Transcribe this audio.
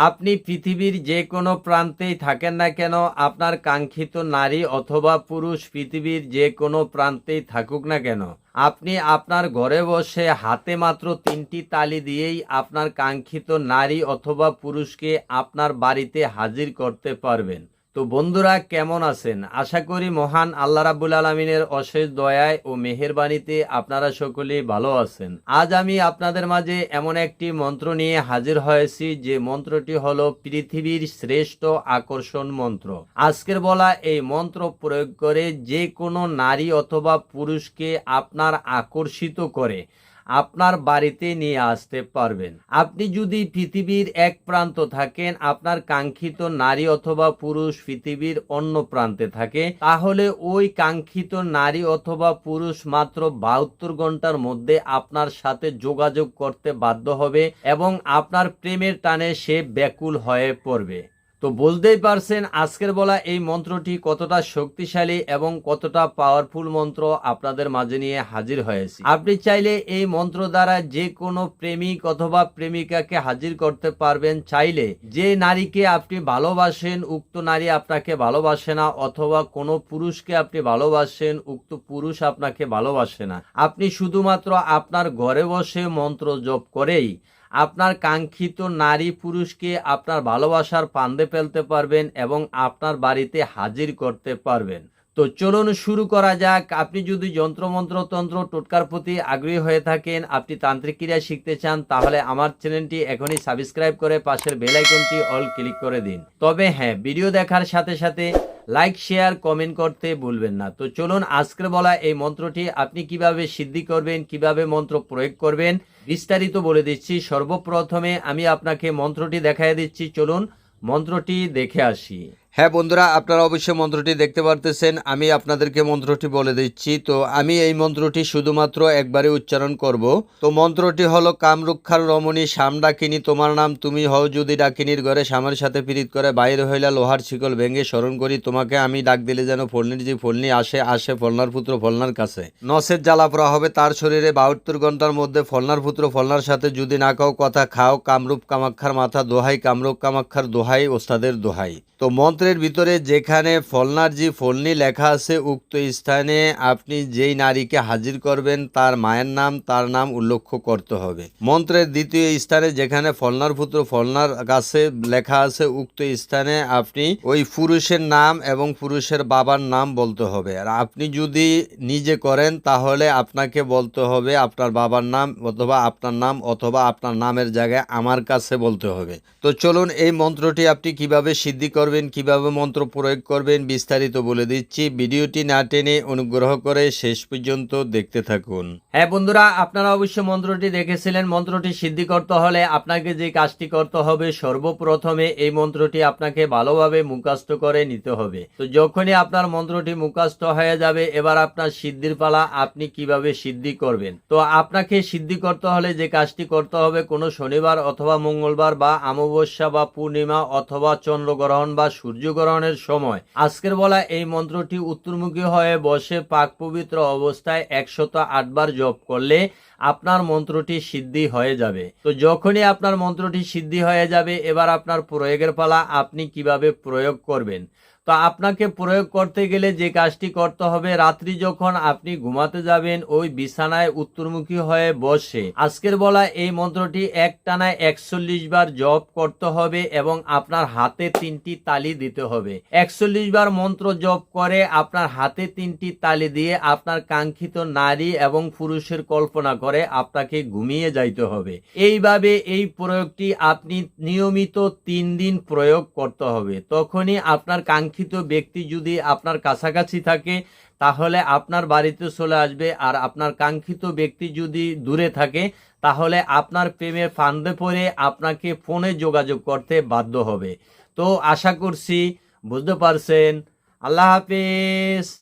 আপনি পৃথিবীর যে কোনো প্রান্তেই থাকেন না কেন, আপনার কাঙ্ক্ষিত নারী অথবা পুরুষ পৃথিবীর যে কোনো প্রান্তেই থাকুক না কেন। আপনি আপনার ঘরে বসে হাতে মাত্র তিনটি তালি দিয়েই আপনার কাঙ্ক্ষিত নারী অথবা পুরুষকে আপনার বাড়িতে হাজির করতে পারবেন। তো বন্ধুরা, কেমন আছেন? আশা করি মহান আল্লাহ রাবুল আলমিনের অশেষ দয়ায় ও মেহেরবানিতে আপনারা সকলেই ভালো আছেন। আজ আমি আপনাদের মাঝে এমন একটি মন্ত্র নিয়ে হাজির হয়েছি, যে মন্ত্রটি হলো পৃথিবীর শ্রেষ্ঠ আকর্ষণ মন্ত্র। আজকের বলা এই মন্ত্র প্রয়োগ করে যে কোনো নারী অথবা পুরুষকে আপনার আকর্ষিত করে। আপনার বাড়িতে নিয়ে আসতে পারবেন। আপনি যদি পৃথিবীর এক প্রান্ত থাকেন, আপনার কাঙ্ক্ষিত নারী অথবা পুরুষ পৃথিবীর অন্য প্রান্তে থাকে, তাহলে ওই কাঙ্ক্ষিত নারী অথবা পুরুষ মাত্র বাহাত্তর ঘণ্টার মধ্যে আপনার সাথে যোগাযোগ করতে বাধ্য হবে এবং আপনার প্রেমের টানে সে ব্যাকুল হয়ে পড়বে। তো বুঝতেই পারছেন, আজকের বলা এই মন্ত্রটি কতটা শক্তিশালী এবং কতটা পাওয়ারফুল মন্ত্র আপনাদের মাঝে নিয়ে হাজির হয়েছে। আপনি চাইলে এই মন্ত্র দ্বারা যে কোনো প্রেমিক অথবা প্রেমিকাকে হাজির করতে পারবেন। চাইলে যে নারীকে আপনি ভালোবাসেন, উক্ত নারী আপনাকে ভালোবাসে না, অথবা কোনো পুরুষকে আপনি ভালোবাসেন, উক্ত পুরুষ আপনাকে ভালোবাসে না। আপনি শুধুমাত্র আপনার ঘরে বসে মন্ত্র জপ করেই আপনার কাঙ্ক্ষিত নারী পুরুষকে আপনার ভালোবাসার পান্দে ফেলতে পারবেন এবং আপনার বাড়িতে হাজির করতে পারবেন। তো চলুন শুরু করা যাক। আপনি যদি যন্ত্রমন্ত্র তন্ত্র টোটকার প্রতি আগ্রহী হয়ে থাকেন, আপনি তান্ত্রিক ক্রিয়া শিখতে চান, তাহলে আমার চ্যানেলটি এখনই সাবস্ক্রাইব করে পাশের বেল আইকনটি অল ক্লিক করে দিন। তবে হ্যাঁ ভিডিও দেখার সাথে সাথে লাইক, শেয়ার, কমেন্ট করতে ভুলবেন না। তো চলুন আজকের বলা এই মন্ত্রটি আপনি কীভাবে সিদ্ধি করবেন, কীভাবে মন্ত্র প্রয়োগ করবেন বিস্তারিত বলে দিচ্ছি। সর্বপ্রথমে আমি আপনাকে মন্ত্রটি দেখাই দিচ্ছি। চলুন মন্ত্রটি দেখে আসি। হ্যাঁ বন্ধুরা, আপনারা অবশ্যই মন্ত্রটি দেখতে পারতেছেন। আমি আপনাদেরকে মন্ত্রটি বলে দিচ্ছি। তো আমি এই মন্ত্রটি শুধুমাত্র একবারে উচ্চারণ করব। তো মন্ত্রটি হলো, কামরুক্ষার রমণী শাম ডাকিনী, তোমার নাম তুমি হও যদি ডাকিনীর ঘরে শ্যামের সাথে পীড়িত করে। বাইরে হইলা লোহার শিকল ভেঙে স্মরণ করি, তোমাকে আমি ডাক দিলে যেন ফলনির যে ফলনি আসে আসে ফলনার পুত্র ফলনার কাছে। নসের জ্বালা পড়া হবে তার শরীরে, বাহাত্তর ঘণ্টার মধ্যে ফলনার পুত্র ফলনার সাথে যদি না কাও কথা খাও। কামরূপ কামাক্ষার মাথা দোহাই, কামরূপ কামাক্ষার দোহাই, ওস্তাদের দোহাই। তো মন্ত্রের ভিতরে যেখানে ফলনার জি ফলনি লেখা আছে, উক্ত স্থানে আপনি যেই নারীকে হাজির করবেন, তার মায়ের নাম, তার নাম উল্লেখ করতে হবে। মন্ত্রের দ্বিতীয় স্থানে যেখানে ফলনার পুত্র, ফলনার কাছে লেখা আছে, উক্ত স্থানে আপনি ওই পুরুষের নাম এবং পুরুষের বাবার নাম বলতে হবে। আর আপনি যদি নিজে করেন, তাহলে আপনাকে বলতে হবে আপনার বাবার নাম অথবা আপনার নাম অথবা আপনার নামের জায়গায় আমার কাছে বলতে হবে। তো চলুন এই মন্ত্রটি আপনি কীভাবে সিদ্ধি করবেন, কীভাবে মন্ত্র প্রয়োগ করবেন বিস্তারিত বলে দিচ্ছি। ভিডিওটি না টেনে অনুগ্রহ করে শেষ পর্যন্ত দেখতে থাকুন। হ্যাঁ বন্ধুরা, আপনারা অবশ্যই মন্ত্রটি দেখেছিলেন। মন্ত্রটি সিদ্ধি করতে হলে আপনাকে যে কাজটি করতে হবে, সর্বপ্রথমে এই মন্ত্রটি আপনাকে ভালোভাবে মুখাস্ত করে নিতে হবে। তো যখনই আপনার মন্ত্রটি মুখাস্ত হয়ে যাবে, এবার আপনার সিদ্ধির পালা আপনি কীভাবে সিদ্ধি করবেন? তো আপনাকে সিদ্ধি করতে হলে যে কাজটি করতে হবে, কোনো শনিবার অথবা মঙ্গলবার বা অমাবস্যা বা পূর্ণিমা অথবা চন্দ্রগ্রহণ বা সূর্যগ্রহণের সময়। আজকের বলা এই মন্ত্রটি উত্তরমুখী হয়ে বসে পাক পবিত্র অবস্থায় একশত আটবার জপ করলে আপনার মন্ত্রটি সিদ্ধি হয়ে যাবে। তো যখনই আপনার মন্ত্রটি সিদ্ধি হয়ে যাবে, এবার আপনার প্রয়োগের পালা আপনি কীভাবে প্রয়োগ করবেন? তো আপনাকে প্রয়োগ করতে গেলে যে কাজটি করতে হবে, রাত্রি যখন আপনি ঘুমাতে যাবেন, ওই বিছানায় উত্তরমুখী হয়ে বসে। আজকের বলা এই মন্ত্রটি এক টানায় একচল্লিশ বার জপ করতে হবে এবং আপনার হাতে তিনটি তালি দিতে হবে। একচল্লিশ বার মন্ত্র জপ করে আপনার হাতে তিনটি তালি দিয়ে আপনার কাঙ্ক্ষিত নারী এবং পুরুষের কল্পনা করে আপনাকে ঘুমিয়ে যাইতে হবে। এইভাবে এই প্রয়োগটি আপনি নিয়মিত তিন দিন প্রয়োগ করতে হবে। তখনই আপনার কাঙ্ক্ষিত ব্যক্তি যদি আপনার কাছাকাছি থাকে, তাহলে আপনার বাড়িতে চলে আসবে। আর আপনার কাঙ্ক্ষিত ব্যক্তি যদি দূরে থাকে, তাহলে আপনার প্রেমের ফান্দে পড়ে আপনাকে ফোনে যোগাযোগ করতে বাধ্য হবে। তো আশা করছি বুঝতে পারছেন। আল্লাহ হাফিজ।